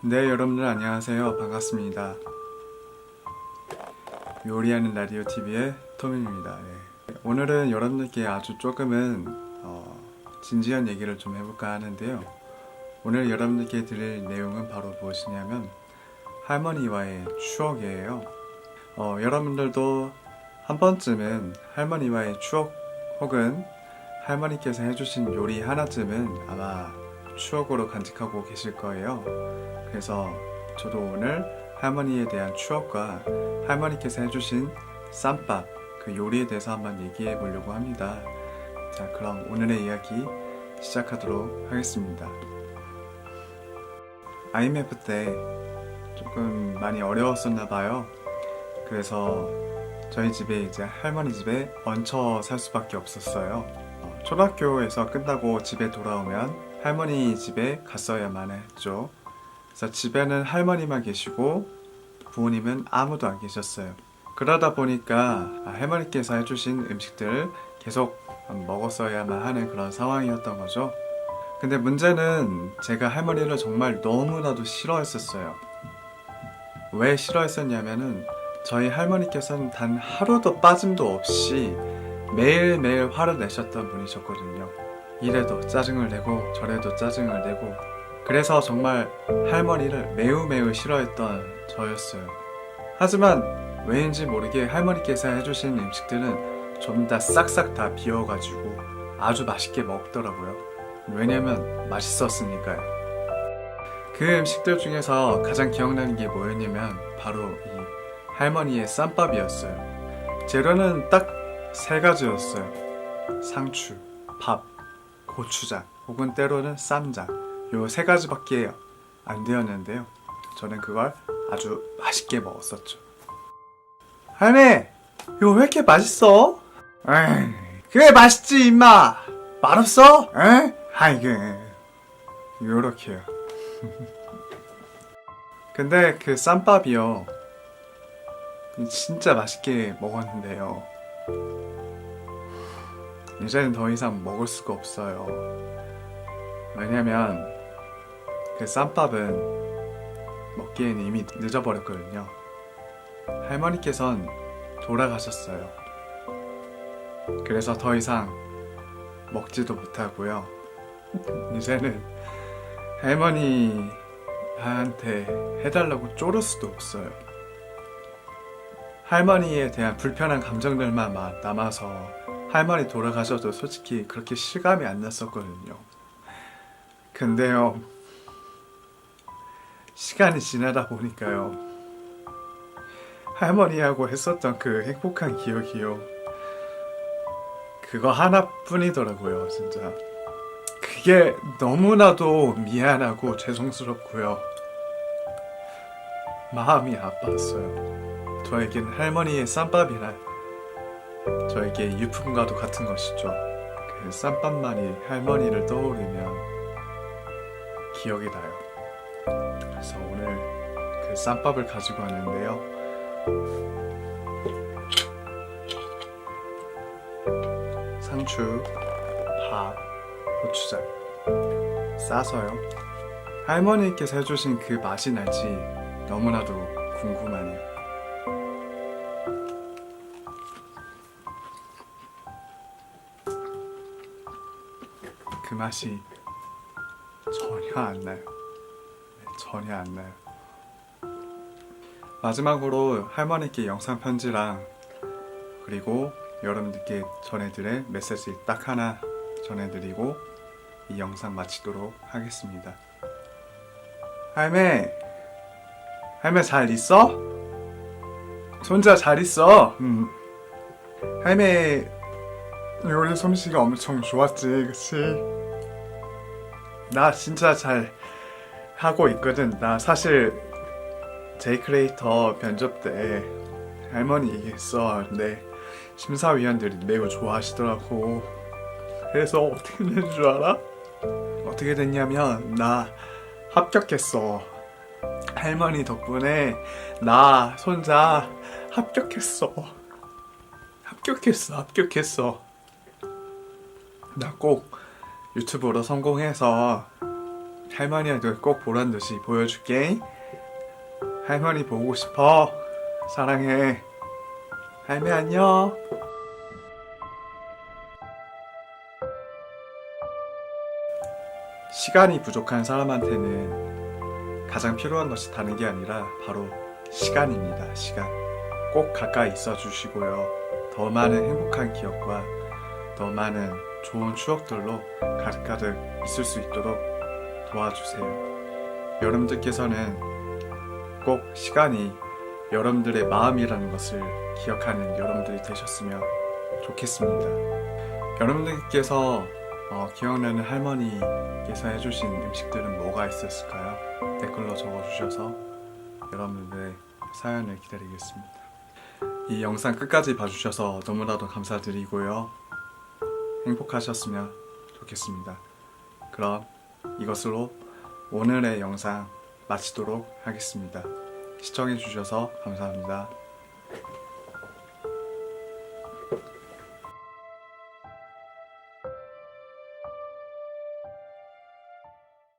네, 여러분들 안녕하세요. 반갑습니다. 요리하는 라디오 TV의 토민입니다. 네. 오늘은 여러분들께 아주 조금은 어, 진지한 얘기를 좀 해볼까 하는데요. 오늘 여러분들께 드릴 내용은 바로 무엇이냐면 할머니와의 추억이에요. 어, 여러분들도 한 번쯤은 할머니와의 추억 혹은 할머니께서 해주신 요리 하나쯤은 아마 추억으로 간직하고 계실 거예요. 그래서 저도 오늘 할머니에 대한 추억과 할머니께서 해주신 쌈밥 그 요리에 대해서 한번 얘기해 보려고 합니다. 자, 그럼 오늘의 이야기 시작하도록 하겠습니다. IMF 때 조금 많이 어려웠었나 봐요. 그래서 저희 집에 이제 할머니 집에 얹혀 살 수밖에 없었어요. 어, 초등학교에서 끝나고 집에 돌아오면 할머니 집에 갔어야만 했죠. 그래서 집에는 할머니만 계시고 부모님은 아무도 안 계셨어요. 그러다 보니까 할머니께서 해주신 음식들 계속 먹었어야만 하는 그런 상황이었던 거죠. 근데 문제는 제가 할머니를 정말 너무나도 싫어했었어요. 왜 싫어했었냐면은 저희 할머니께서는 단 하루도 빠짐도 없이 매일매일 화를 내셨던 분이셨거든요. 이래도 짜증을 내고 저래도 짜증을 내고 그래서 정말 할머니를 매우 매우 싫어했던 저였어요. 하지만 왜인지 모르게 할머니께서 해주신 음식들은 좀다 싹싹 다 비워가지고 아주 맛있게 먹더라고요. 왜냐면 맛있었으니까요. 그 음식들 중에서 가장 기억나는 게 뭐였냐면 바로 이 할머니의 쌈밥이었어요. 재료는 딱 세 가지였어요. 상추, 밥, 고추장, 혹은 때로는 쌈장. 요 세 가지밖에 안 되었는데요. 저는 그걸 아주 맛있게 먹었었죠. 할매, 이거 왜 이렇게 맛있어? 에이, 그래 맛있지 임마. 맛없어? 에? 아이고, 요렇게요. 근데 그 쌈밥이요. 진짜 맛있게 먹었는데요. 이제는 더 이상 먹을 수가 없어요. 왜냐면 그 쌈밥은 먹기에는 이미 늦어버렸거든요. 할머니께선 돌아가셨어요. 그래서 더 이상 먹지도 못하고요. 이제는 할머니한테 해달라고 쪼를 수도 없어요. 할머니에 대한 불편한 감정들만 막 남아서 할머니 돌아가셔도 솔직히 그렇게 실감이 안 났었거든요. 근데요, 시간이 지나다 보니까요, 할머니하고 했었던 그 행복한 기억이요. 그거 하나뿐이더라고요, 진짜. 그게 너무나도 미안하고 죄송스럽고요. 마음이 아팠어요. 저에겐 할머니의 쌈밥이란 저에게 유품과도 같은 것이죠. 그 쌈밥만이 할머니를 떠오르면 기억이 나요. 그래서 오늘 그 쌈밥을 가지고 왔는데요. 상추, 밥, 고추장 싸서요. 할머니께서 해주신 그 맛이 날지 너무나도 궁금하네요. 그 맛이 전혀 안 나요. 네, 전혀 안 나요. 마지막으로 할머니께 영상 편지랑 그리고 여러분들께 전해드릴 메시지 딱 하나 전해드리고 이 영상 마치도록 하겠습니다. 할매, 할매 잘 있어? 손자 잘 있어? 음. 할매 요리 솜씨가 엄청 좋았지, 그치? 나 진짜 잘 하고 있거든. 나 사실 제이크레이터 면접 때 할머니 얘기했어. 근데 심사위원들이 매우 좋아하시더라고. 그래서 어떻게 된 줄 알아? 어떻게 됐냐면 나 합격했어. 할머니 덕분에 나 손자 합격했어. 합격했어. 합격했어. 나 꼭 유튜브로 성공해서 할머니한테 꼭 보란 듯이 보여줄게. 할머니 보고 싶어. 사랑해. 할매 안녕. 시간이 부족한 사람한테는 가장 필요한 것이 다른 게 아니라 바로 시간입니다. 시간. 꼭 가까이 있어 주시고요. 더 많은 행복한 기억과 더 많은 좋은 추억들로 가득가득 있을 수 있도록 도와주세요. 여러분들께서는 꼭 시간이 여러분들의 마음이라는 것을 기억하는 여러분들이 되셨으면 좋겠습니다. 여러분들께서 어, 기억나는 할머니께서 해주신 음식들은 뭐가 있었을까요? 댓글로 적어주셔서 여러분들의 사연을 기다리겠습니다. 이 영상 끝까지 봐주셔서 너무나도 감사드리고요. 행복하셨으면 좋겠습니다. 그럼 이것으로 오늘의 영상 마치도록 하겠습니다. 시청해주셔서 감사합니다.